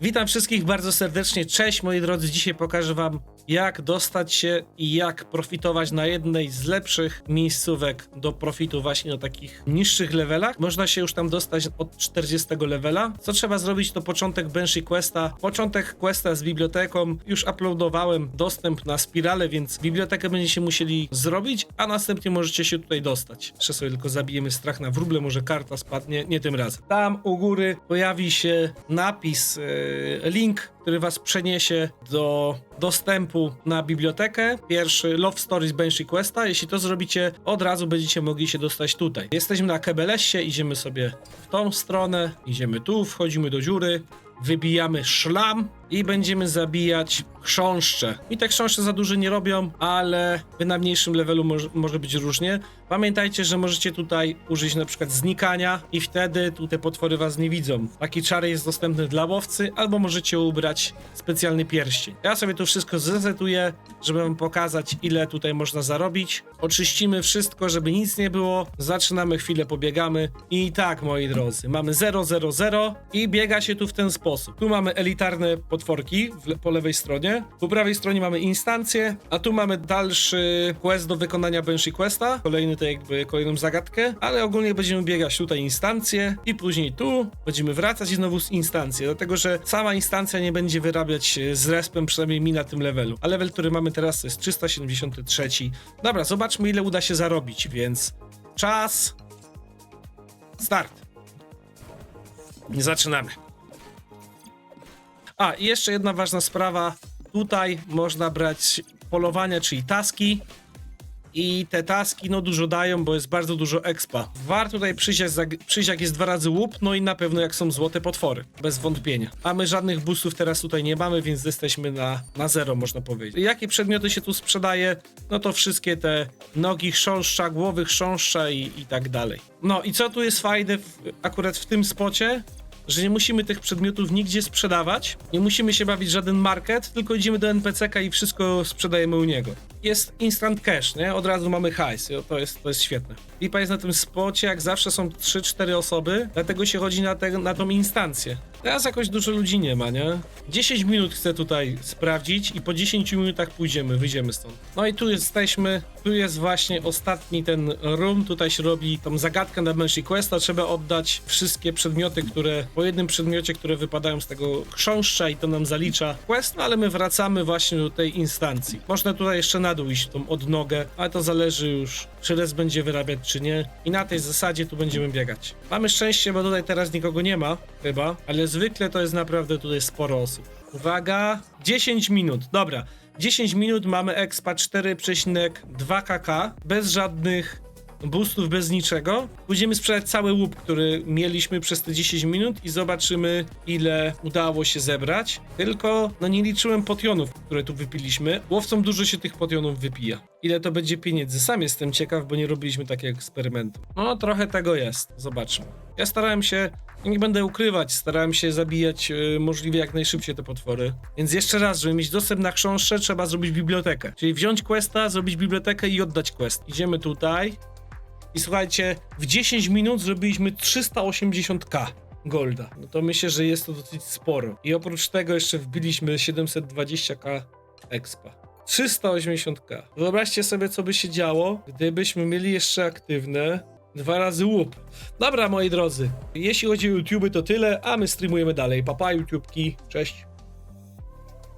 Witam wszystkich bardzo serdecznie. Cześć moi drodzy. Dzisiaj pokażę wam jak dostać się i jak profitować na jednej z lepszych miejscówek do profitu właśnie na takich niższych levelach. Można się już tam dostać od 40 levela. Co trzeba zrobić to początek Banshee Questa. Początek Questa z biblioteką. Już uploadowałem dostęp na spirale, więc bibliotekę będziecie musieli zrobić, a następnie możecie się tutaj dostać. Jeszcze sobie tylko zabijemy strach na wróble, może karta spadnie, nie tym razem. Tam u góry pojawi się napis, yy, link, który was przeniesie do dostępu na bibliotekę. Pierwszy Love Stories Banshee Questa. Jeśli to zrobicie, od razu będziecie mogli się dostać tutaj. Jesteśmy na Kebelesie, idziemy sobie w tą stronę, idziemy tu, wchodzimy do dziury, wybijamy szlam i będziemy zabijać chrząszcze. I te chrząszcze za dużo nie robią, ale na mniejszym levelu może, może być różnie. Pamiętajcie, że możecie tutaj użyć na przykład znikania i wtedy tu te potwory was nie widzą. Taki czar jest dostępny dla łowcy, albo możecie ubrać specjalny pierścień. Ja sobie to wszystko zresetuję, żeby wam pokazać ile tutaj można zarobić. Oczyścimy wszystko, żeby nic nie było. Zaczynamy chwilę, pobiegamy. I tak, moi drodzy, mamy 000 i biega się tu w ten sposób. Tu mamy elitarne potworki w po lewej stronie. Po prawej stronie mamy instancje, a tu mamy dalszy quest do wykonania Banshee Questa. Kolejny to jakby kolejną zagadkę, ale ogólnie będziemy biegać tutaj instancje i później tu będziemy wracać i znowu z instancje, dlatego że sama instancja nie będzie wyrabiać e, z respem, przynajmniej mi na tym levelu. A level, który mamy teraz to jest 373. Dobra, zobaczmy ile uda się zarobić, więc czas start. Zaczynamy. A, i jeszcze jedna ważna sprawa. Tutaj można brać polowania, czyli taski. I te taski no dużo dają, bo jest bardzo dużo expa. Warto tutaj przyjść jak jest dwa razy łup, no i na pewno jak są złote potwory. Bez wątpienia. A my żadnych boostów teraz tutaj nie mamy, więc jesteśmy na, na zero, można powiedzieć. Jakie przedmioty się tu sprzedaje? No to wszystkie te nogi chrząszcza, głowy chrząszcza i, i tak dalej. No i co tu jest fajne w, akurat w tym spocie? Że nie musimy tych przedmiotów nigdzie sprzedawać, nie musimy się bawić żaden market, tylko idziemy do NPC-ka i wszystko sprzedajemy u niego. Jest instant cash, nie? Od razu mamy hajs, to jest, to jest świetne. Lipa jest na tym spocie, jak zawsze są 3-4 osoby, dlatego się chodzi na, te, na tą instancję. Teraz jakoś dużo ludzi nie ma, nie? 10 minut chcę tutaj sprawdzić i po 10 minutach pójdziemy, wyjdziemy stąd. No i tu jesteśmy, tu jest właśnie ostatni ten room, tutaj się robi tą zagadkę na Banshee Questa, trzeba oddać wszystkie przedmioty, które, po jednym przedmiocie, które wypadają z tego chrząszcza i to nam zalicza quest, no ale my wracamy właśnie do tej instancji. Można tutaj jeszcze na dół iść, tą odnogę, ale to zależy już, czy res będzie wyrabiać, czy nie. I na tej zasadzie tu będziemy biegać. Mamy szczęście, bo tutaj teraz nikogo nie ma, chyba, ale zwykle to jest naprawdę tutaj sporo osób. Uwaga, 10 minut, dobra. 10 minut mamy expa 4,2 kk, bez żadnych boostów, bez niczego. Pójdziemy sprzedać cały łup, który mieliśmy przez te 10 minut i zobaczymy ile udało się zebrać. Tylko, no nie liczyłem potionów, które tu wypiliśmy. Łowcom dużo się tych potionów wypija. Ile to będzie pieniędzy? Sam jestem ciekaw, bo nie robiliśmy takiego eksperymentu. No, trochę tego jest. Zobaczmy. Ja starałem się, nie będę ukrywać, starałem się zabijać e, możliwie jak najszybciej te potwory. Więc jeszcze raz, żeby mieć dostęp na chrząszcze, trzeba zrobić bibliotekę. Czyli wziąć questa, zrobić bibliotekę i oddać quest. Idziemy tutaj. I słuchajcie, w 10 minut zrobiliśmy 380k golda. No to myślę, że jest to dosyć sporo. I oprócz tego jeszcze wbiliśmy 720k expa. 380k. Wyobraźcie sobie, co by się działo, gdybyśmy mieli jeszcze aktywne dwa razy łup. Dobra, moi drodzy, jeśli chodzi o YouTube, to tyle, a my streamujemy dalej. Papa, YouTubeki, cześć.